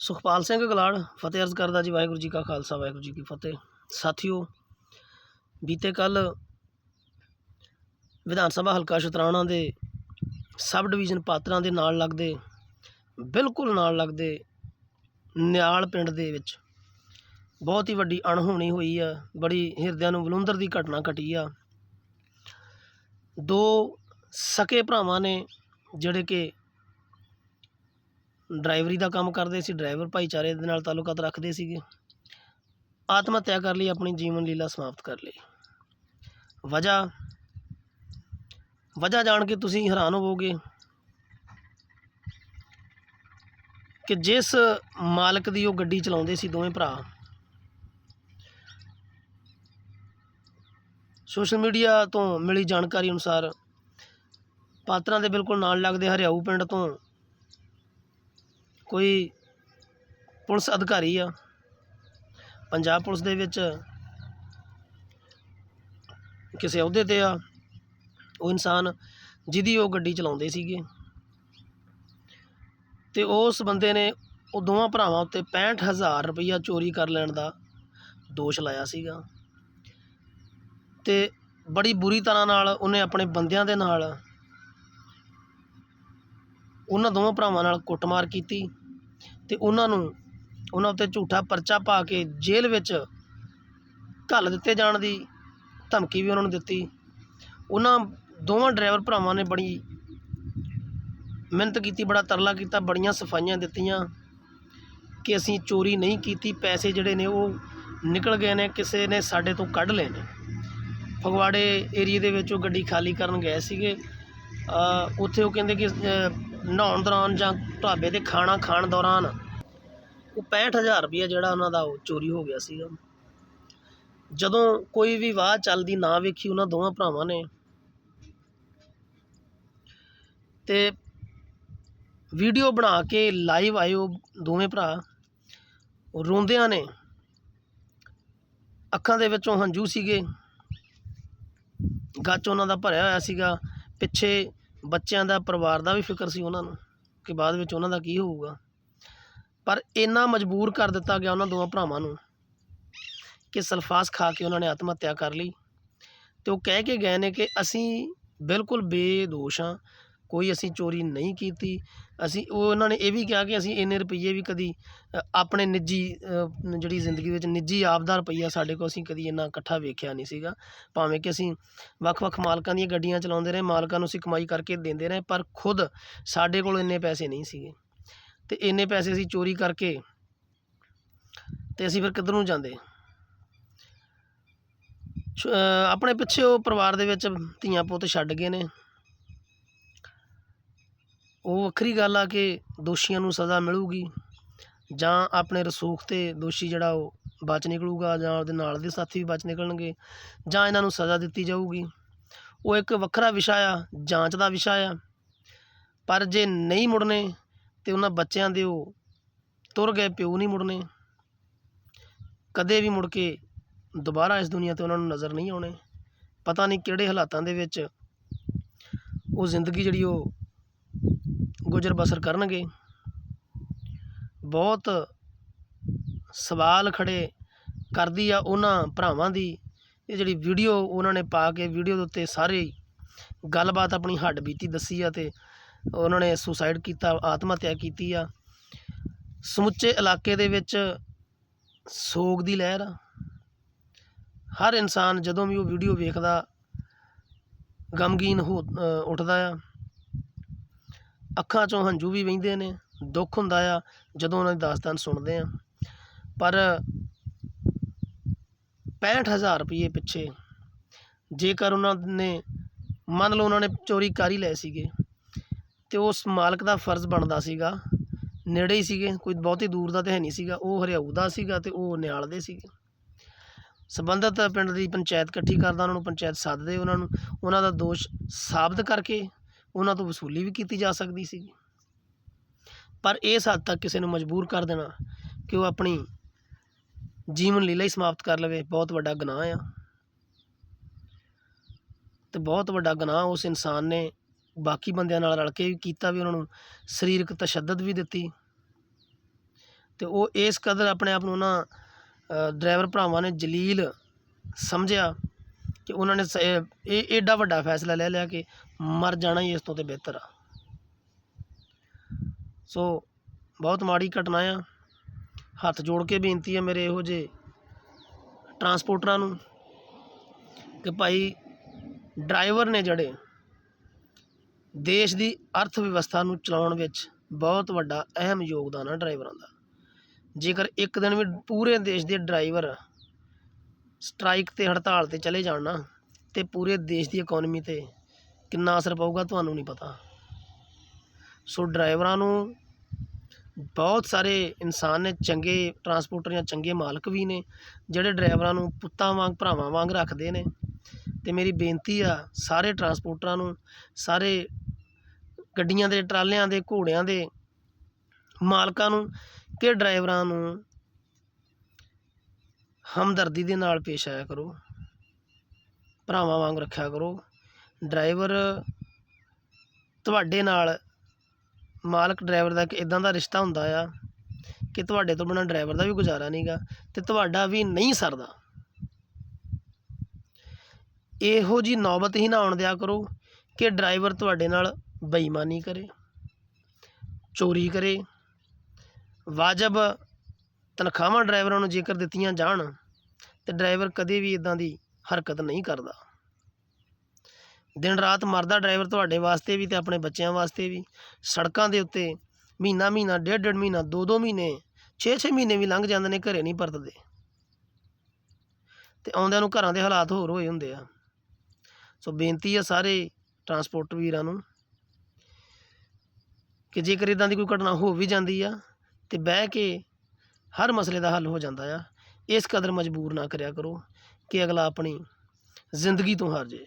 ਸੁਖਪਾਲ ਸਿੰਘ ਗਲਾੜ, ਫਤਿਹ ਅਰਜ਼ ਕਰਦਾ ਜੀ ਵਾਹਿਗੁਰੂ ਜੀ ਕਾ ਖਾਲਸਾ, ਵਾਹਿਗੁਰੂ ਜੀ ਕੀ ਫਤਿਹ। ਸਾਥੀਓ, ਬੀਤੇ ਕੱਲ ਵਿਧਾਨ ਸਭਾ ਹਲਕਾ ਸ਼ਤਰਾਣਾ ਦੇ ਸਬ ਡਿਵੀਜ਼ਨ ਪਾਤਰਾਂ ਦੇ ਨਾਲ ਲੱਗਦੇ, ਬਿਲਕੁਲ ਨਾਲ ਲੱਗਦੇ ਨਿਆਲ ਪਿੰਡ ਦੇ ਵਿੱਚ ਬਹੁਤ ਹੀ ਵੱਡੀ ਅਣਹੋਣੀ ਹੋਈ ਆ, ਬੜੀ ਹਿਰਦਿਆਂ ਨੂੰ ਬਲੁੰਦਰ ਦੀ ਘਟਨਾ ਘਟੀ ਆ। ਦੋ ਸਕੇ ਭਰਾਵਾਂ ਨੇ ਜਿਹੜੇ ਕਿ ਡਰਾਈਵਰੀ ਦਾ ਕੰਮ ਕਰਦੇ ਸੀ, ਡਰਾਈਵਰ ਭਾਈਚਾਰੇ ਦੇ ਨਾਲ ਤਾਲੁਕਾਤ ਰੱਖਦੇ ਸੀਗੇ। ਆਤਮ ਹੱਤਿਆ ਕਰ ਲਈ, ਆਪਣੀ ਜੀਵਨ ਲੀਲਾ ਸਮਾਪਤ ਕਰ ਲਈ। ਵਜ੍ਹਾ ਵਜ੍ਹਾ ਜਾਣ ਕੇ ਤੁਸੀਂ ਹੈਰਾਨ ਹੋਵੋਗੇ ਕਿ ਜਿਸ ਮਾਲਕ ਦੀ ਉਹ ਗੱਡੀ ਚਲਾਉਂਦੇ ਸੀ ਦੋਵੇਂ ਭਰਾ, ਸੋਸ਼ਲ ਮੀਡੀਆ ਤੋਂ ਮਿਲੀ ਜਾਣਕਾਰੀ ਅਨੁਸਾਰ ਪਾਤਰਾਂ ਦੇ ਬਿਲਕੁਲ ਨਾਲ ਲੱਗਦੇ ਹਰਿਆਊ ਪਿੰਡ ਤੋਂ ਕੋਈ ਪੁਲਿਸ ਅਧਿਕਾਰੀ ਆ, ਪੰਜਾਬ ਪੁਲਿਸ ਦੇ ਵਿੱਚ ਕਿਸੇ ਅਹੁਦੇ ਤੇ ਆ, ਉਹ ਇਨਸਾਨ ਜਿਹਦੀ ਉਹ ਗੱਡੀ ਚਲਾਉਂਦੇ ਸੀਗੇ। ਤੇ ਉਸ ਬੰਦੇ ਨੇ ਉਹ ਦੋਵਾਂ ਭਰਾਵਾਂ ਉੱਤੇ 65000 ਰੁਪਈਆ ਚੋਰੀ ਕਰ ਲੈਣ ਦਾ ਦੋਸ਼ ਲਾਇਆ ਸੀਗਾ। ਤੇ ਬੜੀ ਬੁਰੀ ਤਰ੍ਹਾਂ ਨਾਲ ਉਹਨੇ ਆਪਣੇ ਬੰਦਿਆਂ ਦੇ ਨਾਲ ਉਹਨਾਂ ਦੋਵਾਂ ਭਰਾਵਾਂ ਨਾਲ ਕੁੱਟਮਾਰ ਕੀਤੀ। ਅਤੇ ਉਹਨਾਂ ਨੂੰ, ਉਹਨਾਂ ਉੱਤੇ ਝੂਠਾ ਪਰਚਾ ਪਾ ਕੇ ਜੇਲ੍ਹ ਵਿੱਚ ਘੱਲ ਦਿੱਤੇ ਜਾਣ ਦੀ ਧਮਕੀ ਵੀ ਉਹਨਾਂ ਨੂੰ ਦਿੱਤੀ। ਉਹਨਾਂ ਦੋਵਾਂ ਡਰਾਈਵਰ ਭਰਾਵਾਂ ਨੇ ਬੜੀ ਮਿਹਨਤ ਕੀਤੀ, ਬੜਾ ਤਰਲਾ ਕੀਤਾ, ਬੜੀਆਂ ਸਫਾਈਆਂ ਦਿੱਤੀਆਂ ਕਿ ਅਸੀਂ ਚੋਰੀ ਨਹੀਂ ਕੀਤੀ, ਪੈਸੇ ਜਿਹੜੇ ਨੇ ਉਹ ਨਿਕਲ ਗਏ ਨੇ, ਕਿਸੇ ਨੇ ਸਾਡੇ ਤੋਂ ਕੱਢ ਲਏ ਨੇ। ਫਗਵਾੜੇ ਏਰੀਏ ਦੇ ਵਿੱਚ ਉਹ ਗੱਡੀ ਖਾਲੀ ਕਰਨ ਗਏ ਸੀਗੇ। ਉੱਥੇ ਉਹ ਕਹਿੰਦੇ ਕਿ ਨਹਾਉਣ ਦੌਰਾਨ ਜਾਂ ਢਾਬੇ ਦੇ ਖਾਣਾ ਖਾਣ ਦੌਰਾਨ ਉਹ 65000 ਰੁਪਇਆ ਜਿਹੜਾ ਉਹਨਾਂ ਦਾ ਉਹ ਚੋਰੀ ਹੋ ਗਿਆ ਸੀਗਾ। ਜਦੋਂ ਕੋਈ ਵੀ ਵਾਹ ਚੱਲਦੀ ਨਾ ਵੇਖੀ ਉਹਨਾਂ ਦੋਵਾਂ ਭਰਾਵਾਂ ਨੇ ਤੇ ਵੀਡੀਓ ਬਣਾ ਕੇ ਲਾਈਵ ਆਏ ਉਹ ਦੋਵੇਂ ਭਰਾ। ਰੋਂਦਿਆਂ ਨੇ ਅੱਖਾਂ ਦੇ ਵਿੱਚੋਂ ਹੰਝੂ ਸੀਗੇ। ਗੱਚ ਉਹਨਾਂ ਦਾ ਭਰਿਆ ਹੋਇਆ ਸੀਗਾ। ਪਿੱਛੇ ਬੱਚਿਆਂ ਦਾ, ਪਰਿਵਾਰ ਦਾ ਵੀ ਫਿਕਰ ਸੀ ਉਹਨਾਂ ਨੂੰ ਕਿ ਬਾਅਦ ਵਿੱਚ ਉਹਨਾਂ ਦਾ ਕੀ ਹੋਊਗਾ। ਪਰ ਇੰਨਾ ਮਜਬੂਰ ਕਰ ਦਿੱਤਾ ਗਿਆ ਉਹਨਾਂ ਦੋਵਾਂ ਭਰਾਵਾਂ ਨੂੰ ਕਿ ਸਲਫਾਸ ਖਾ ਕੇ ਉਹਨਾਂ ਨੇ ਆਤਮ ਹੱਤਿਆ ਕਰ ਲਈ ਅਤੇ ਉਹ ਕਹਿ ਕੇ ਗਏ ਨੇ ਕਿ ਅਸੀਂ ਬਿਲਕੁਲ ਬੇਦੋਸ਼ ਹਾਂ। ਕੋਈ ਅਸੀਂ ਚੋਰੀ ਨਹੀਂ ਕੀਤੀ। ਅਸੀਂ ਉਹ ਉਹਨਾਂ ਨੇ ਇਹ ਵੀ ਕਿਹਾ ਕਿ ਅਸੀਂ ਇੰਨੇ ਰੁਪਈਏ ਵੀ ਕਦੀ ਆਪਣੇ ਨਿੱਜੀ ਜਿਹੜੀ ਜ਼ਿੰਦਗੀ ਵਿੱਚ ਨਿੱਜੀ ਆਪਦਾ ਰੁਪਈਆ ਸਾਡੇ ਕੋਲ ਅਸੀਂ ਕਦੀ ਇੰਨਾ ਇਕੱਠਾ ਵੇਖਿਆ ਨਹੀਂ ਸੀਗਾ। ਭਾਵੇਂ ਕਿ ਅਸੀਂ ਵੱਖ-ਵੱਖ ਮਾਲਕਾਂ ਦੀਆਂ ਗੱਡੀਆਂ ਚਲਾਉਂਦੇ ਰਹੇ, ਮਾਲਕਾਂ ਨੂੰ ਅਸੀਂ ਕਮਾਈ ਕਰਕੇ ਦਿੰਦੇ ਰਹੇ, ਪਰ ਖੁਦ ਸਾਡੇ ਕੋਲ ਇੰਨੇ ਪੈਸੇ ਨਹੀਂ ਸੀਗੇ। ਅਤੇ ਇੰਨੇ ਪੈਸੇ ਅਸੀਂ ਚੋਰੀ ਕਰਕੇ ਅਤੇ ਅਸੀਂ ਫਿਰ ਕਿੱਧਰ ਨੂੰ ਜਾਂਦੇ ਆਪਣੇ ਪਿੱਛੇ ਉਹ ਪਰਿਵਾਰ ਦੇ ਵਿੱਚ ਧੀਆਂ ਪੁੱਤ ਛੱਡ ਗਏ ਨੇ। ਉਹ ਵੱਖਰੀ ਗੱਲ ਆ ਕਿ ਦੋਸ਼ੀਆਂ ਨੂੰ ਸਜ਼ਾ ਮਿਲੇਗੀ ਜਾਂ ਆਪਣੇ ਰਸੂਖ ਤੇ ਦੋਸ਼ੀ ਜਿਹੜਾ ਉਹ ਬਚ ਨਿਕਲੇਗਾ ਜਾਂ ਉਹਦੇ ਨਾਲ ਦੇ ਸਾਥੀ ਵੀ ਬਚ ਨਿਕਲਣਗੇ ਜਾਂ ਇਹਨਾਂ ਨੂੰ ਸਜ਼ਾ ਦਿੱਤੀ ਜਾਊਗੀ। ਉਹ ਇੱਕ ਵੱਖਰਾ ਵਿਸ਼ਾ ਆ, ਜਾਂਚ ਦਾ ਵਿਸ਼ਾ ਆ। ਪਰ ਜੇ ਨਹੀਂ ਮੁੜਨੇ ਤੇ ਉਹਨਾਂ ਬੱਚਿਆਂ ਦੇ ਉਹ ਤੁਰ ਗਏ, ਪਿਓ ਨਹੀਂ ਮੁੜਨੇ। ਕਦੇ ਵੀ ਮੁੜ ਕੇ ਦੁਬਾਰਾ ਇਸ ਦੁਨੀਆ ਤੇ ਉਹਨਾਂ ਨੂੰ ਨਜ਼ਰ ਨਹੀਂ ਆਉਣੇ। ਪਤਾ ਨਹੀਂ ਕਿਹੜੇ ਹਾਲਾਤਾਂ ਦੇ ਵਿੱਚ ਉਹ ਜ਼ਿੰਦਗੀ ਜਿਹੜੀ ਉਹ ਗੁਜ਼ਰ ਬਸਰ ਕਰਨਗੇ। ਬਹੁਤ ਸਵਾਲ ਖੜੇ ਕਰਦੀ ਆ ਉਹਨਾਂ ਭਰਾਵਾਂ ਦੀ। ਇਹ ਜਿਹੜੀ ਵੀਡੀਓ ਉਹਨਾਂ ਨੇ ਪਾ ਕੇ ਵੀਡੀਓ ਦੇ ਉੱਤੇ ਸਾਰੇ ਗੱਲਬਾਤ ਆਪਣੀ ਹੱਡ ਬੀਤੀ ਦੱਸੀ ਆ ਤੇ ਉਹਨਾਂ ਨੇ ਸੁਸਾਈਡ ਕੀਤਾ ਆਤਮ ਹੱਤਿਆ ਕੀਤੀ ਆ। ਸਮੁੱਚੇ ਇਲਾਕੇ ਦੇ ਵਿੱਚ ਸੋਗ ਦੀ ਲਹਿਰ ਆ। ਹਰ ਇਨਸਾਨ ਜਦੋਂ ਵੀ ਉਹ ਵੀਡੀਓ ਵੇਖਦਾ, ਗਮਗੀਨ ਹੋ ਉੱਠਦਾ ਆ। ਅੱਖਾਂ 'ਚੋਂ ਹੰਝੂ ਵੀ ਵਹਿੰਦੇ ਨੇ, ਦੁੱਖ ਹੁੰਦਾ ਆ ਜਦੋਂ ਉਹਨਾਂ ਦੀ ਦਾਸਤਾਨ ਸੁਣਦੇ ਹਾਂ ਪਰ ਪੈਂਹਠ ਹਜ਼ਾਰ ਰੁਪਈਏ ਪਿੱਛੇ, ਜੇਕਰ ਉਹਨਾਂ ਨੇ, ਮੰਨ ਲਓ ਉਹਨਾਂ ਨੇ ਚੋਰੀ ਕਰ ਹੀ ਲਏ ਸੀਗੇ, ਤੇ ਉਸ ਮਾਲਕ ਦਾ ਫਰਜ਼ ਬਣਦਾ ਸੀਗਾ, ਨੇੜੇ ਹੀ ਸੀਗੇ, ਕੋਈ ਬਹੁਤੀ ਦੂਰ ਦਾ ਤਾਂ ਹੈ ਨਹੀਂ ਸੀਗਾ, ਉਹ ਹਰਿਆਊ ਦਾ ਸੀਗਾ ਅਤੇ ਉਹ ਨਿਆਲ ਦੇ ਸੀਗੇ। ਸੰਬੰਧਿਤ ਪਿੰਡ ਦੀ ਪੰਚਾਇਤ ਇਕੱਠੀ ਕਰਦਾ, ਉਹਨਾਂ ਨੂੰ ਪੰਚਾਇਤ ਸੱਦਦੇ ਉਹਨਾਂ ਨੂੰ, ਉਹਨਾਂ ਦਾ ਦੋਸ਼ ਸਾਬਤ ਕਰਕੇ ਉਹਨਾਂ ਤੋਂ ਵਸੂਲੀ ਵੀ ਕੀਤੀ ਜਾ ਸਕਦੀ ਸੀ ਪਰ ਇਸ ਹੱਦ ਤੱਕ ਕਿਸੇ ਨੂੰ ਮਜਬੂਰ ਕਰ ਦੇਣਾ ਕਿ ਉਹ ਆਪਣੀ ਜੀਵਨ ਲੀਲਾ ਹੀ ਸਮਾਪਤ ਕਰ ਲਵੇ, ਬਹੁਤ ਵੱਡਾ ਗੁਨਾਹ ਆ। ਤੇ ਬਹੁਤ ਵੱਡਾ ਗੁਨਾਹ ਉਸ ਇਨਸਾਨ ਨੇ ਬਾਕੀ ਬੰਦਿਆਂ ਨਾਲ ਰਲ ਕੇ ਵੀ ਕੀਤਾ ਵੀ, ਉਹਨਾਂ ਨੂੰ ਸਰੀਰਕ ਤਸ਼ੱਦਦ ਵੀ ਦਿੱਤੀ। ਤੇ ਉਹ ਇਸ ਕਦਰ ਆਪਣੇ ਆਪ ਨੂੰ ਉਹਨਾਂ ਡਰਾਈਵਰ ਭਰਾਵਾਂ ਨੇ ਜਲੀਲ ਸਮਝਿਆ। ਕਿ ਉਹਨਾਂ ਨੇ ਸ- ਇਹ ਐਡਾ ਵੱਡਾ ਫੈਸਲਾ ਲੈ ਲਿਆ ਕਿ ਮਰ ਜਾਣਾ ਹੀ ਇਸ ਤੋਂ ਤੇ ਬਿਹਤਰ ਆ। ਸੋ ਬਹੁਤ ਮਾੜੀ ਘਟਨਾ ਆ। ਹੱਥ ਜੋੜ ਕੇ ਬੇਨਤੀ ਹੈ ਮੇਰੇ ਇਹੋ ਜਿਹੇ ਟਰਾਂਸਪੋਰਟਰਾਂ ਨੂੰ ਕਿ ਭਾਈ ਡਰਾਈਵਰ ਨੇ ਜਿਹੜੇ ਦੇਸ਼ ਦੀ ਅਰਥ ਵਿਵਸਥਾ ਨੂੰ ਚਲਾਉਣ ਵਿੱਚ ਬਹੁਤ ਵੱਡਾ ਅਹਿਮ ਯੋਗਦਾਨ ਹੈ ਡਰਾਈਵਰਾਂ ਦਾ। ਜੇਕਰ ਇੱਕ ਦਿਨ ਵੀ ਪੂਰੇ ਦੇਸ਼ ਦੇ ਡਰਾਈਵਰ ਸਟ੍ਰਾਈਕ ਤੇ ਹੜਤਾਲ ਤੇ ਚਲੇ ਜਾਣ ਨਾ ਅਤੇ ਪੂਰੇ ਦੇਸ਼ ਦੀ ਇਕੋਨਮੀ ਤੇ ਕਿੰਨਾ ਅਸਰ ਪਊਗਾ ਤੁਹਾਨੂੰ ਨਹੀਂ ਪਤਾ। ਸੋ ਡਰਾਈਵਰਾਂ ਨੂੰ ਬਹੁਤ ਸਾਰੇ ਇਨਸਾਨ ਨੇ ਚੰਗੇ ਟਰਾਂਸਪੋਰਟਰ ਜਾਂ ਚੰਗੇ ਮਾਲਕ ਵੀ ਨੇ, ਜਿਹੜੇ ਡਰਾਈਵਰਾਂ ਨੂੰ ਪੁੱਤਾਂ ਵਾਂਗ, ਭਰਾਵਾਂ ਵਾਂਗ ਰੱਖਦੇ ਨੇ। ਅਤੇ ਮੇਰੀ ਬੇਨਤੀ ਆ ਸਾਰੇ ਟਰਾਂਸਪੋਰਟਰਾਂ ਨੂੰ, ਸਾਰੇ ਗੱਡੀਆਂ ਦੇ ਟਰਾਲਿਆਂ ਦੇ ਘੋੜਿਆਂ ਦੇ ਮਾਲਕਾਂ ਨੂੰ ਕਿ ਡਰਾਈਵਰਾਂ ਨੂੰ ਹਮਦਰਦੀ ਦੇ ਨਾਲ ਪੇਸ਼ ਆਇਆ ਕਰੋ। ਭਰਾਵਾਂ ਵਾਂਗ ਰੱਖਿਆ ਕਰੋ। ਡਰਾਈਵਰ ਤੁਹਾਡੇ ਨਾਲ, ਮਾਲਕ ਡਰਾਈਵਰ ਦਾ ਇੱਕ ਇਦਾਂ ਦਾ ਰਿਸ਼ਤਾ ਹੁੰਦਾ ਆ ਕਿ ਤੁਹਾਡੇ ਤੋਂ ਬਿਨਾਂ ਡਰਾਈਵਰ ਦਾ ਵੀ ਗੁਜ਼ਾਰਾ ਨਹੀਂਗਾ ਤੇ ਤੁਹਾਡਾ ਵੀ ਨਹੀਂ ਸਰਦਾ। ਇਹੋ ਜੀ ਨੌਬਤ ਹੀ ਨਾ ਆਉਣ ਦਿਆ ਕਰੋ ਕਿ ਡਰਾਈਵਰ ਤੁਹਾਡੇ ਨਾਲ ਬੇਈਮਾਨੀ ਕਰੇ, ਚੋਰੀ ਕਰੇ। ਵਾਜਬ ਤਨਖਾਹਾਂ ਡਰਾਈਵਰਾਂ ਨੂੰ ਜੇਕਰ ਦਿੱਤੀਆਂ ਜਾਣ ਤੇ ਡਰਾਈਵਰ ਕਦੇ ਵੀ ਇਦਾਂ ਦੀ ਹਰਕਤ ਨਹੀਂ ਕਰਦਾ। ਦਿਨ ਰਾਤ ਮਰਦਾ ਡਰਾਈਵਰ ਤੁਹਾਡੇ ਵਾਸਤੇ ਵੀ ਤੇ ਆਪਣੇ ਬੱਚਿਆਂ ਵਾਸਤੇ ਵੀ। ਸੜਕਾਂ ਦੇ ਉੱਤੇ ਮਹੀਨਾ ਮਹੀਨਾ, ਡੇਢ ਡੇਢ ਮਹੀਨਾ, ਦੋ ਦੋ ਮਹੀਨੇ 6-6 ਮਹੀਨੇ ਵੀ ਲੰਘ ਜਾਂਦੇ ਨੇ, ਘਰੇ ਨਹੀਂ ਪਰਤਦੇ। ਤੇ ਆਉਂਦਿਆਂ ਨੂੰ ਘਰਾਂ ਦੇ ਹਾਲਾਤ ਹੋਰ ਹੋਏ ਹੁੰਦੇ ਆ। ਸੋ ਬੇਨਤੀ ਆ ਸਾਰੇ ਟਰਾਂਸਪੋਰਟ ਵੀਰਾਂ ਨੂੰ ਕਿ ਜੇਕਰ ਇਦਾਂ ਦੀ ਕੋਈ ਘਟਨਾ ਹੋ ਵੀ ਜਾਂਦੀ ਆ ਤੇ ਬਹਿ ਕੇ ਹਰ ਮਸਲੇ ਦਾ ਹੱਲ ਹੋ ਜਾਂਦਾ ਆ। ਇਸ ਕਦਰ ਮਜਬੂਰ ਨਾ ਕਰਿਆ ਕਰੋ ਕਿ ਅਗਲਾ ਆਪਣੀ ਜ਼ਿੰਦਗੀ ਤੋਂ ਹਾਰ ਜੇ